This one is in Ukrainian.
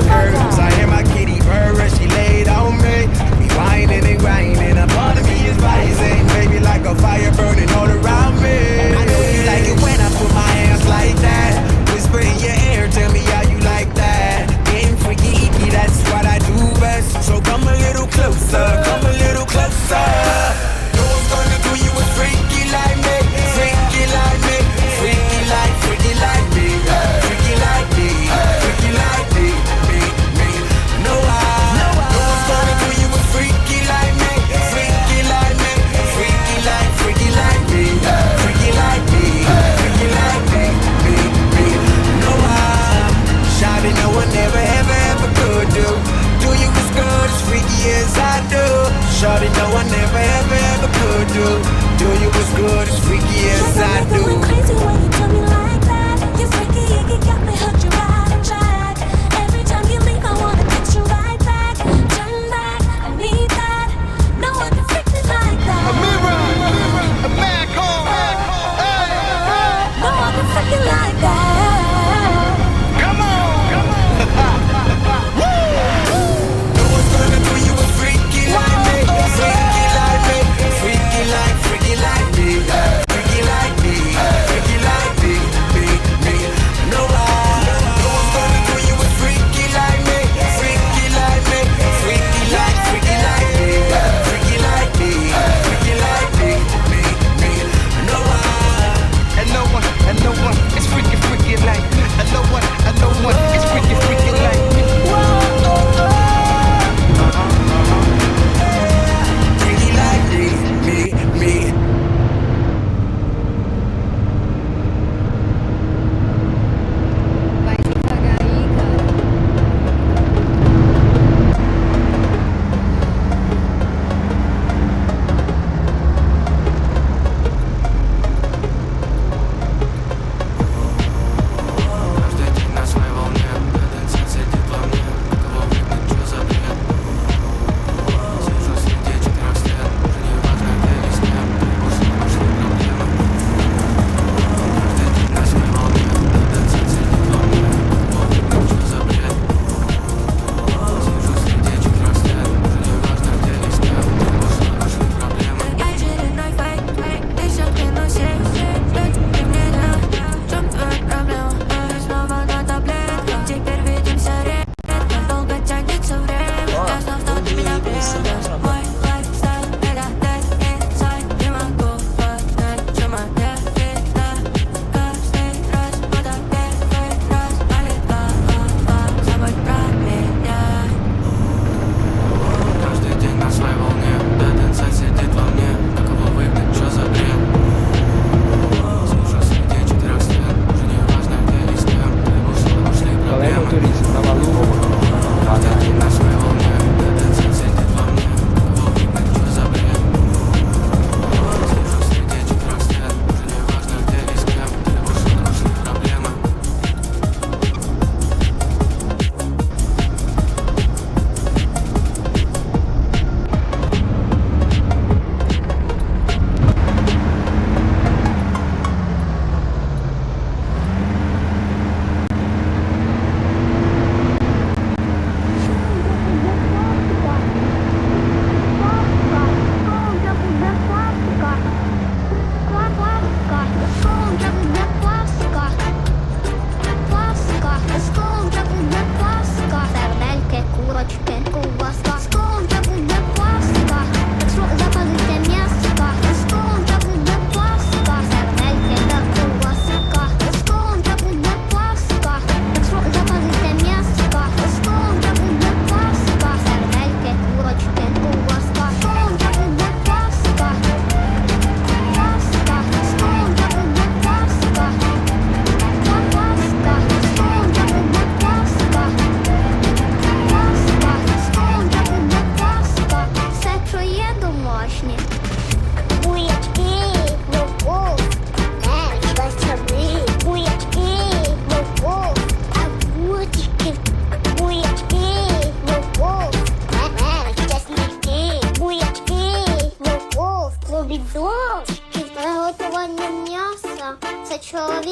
Sugar Shawty, no, I never, ever, ever could do. Do you as good as freaky as I do. Crazy when you tell me like that.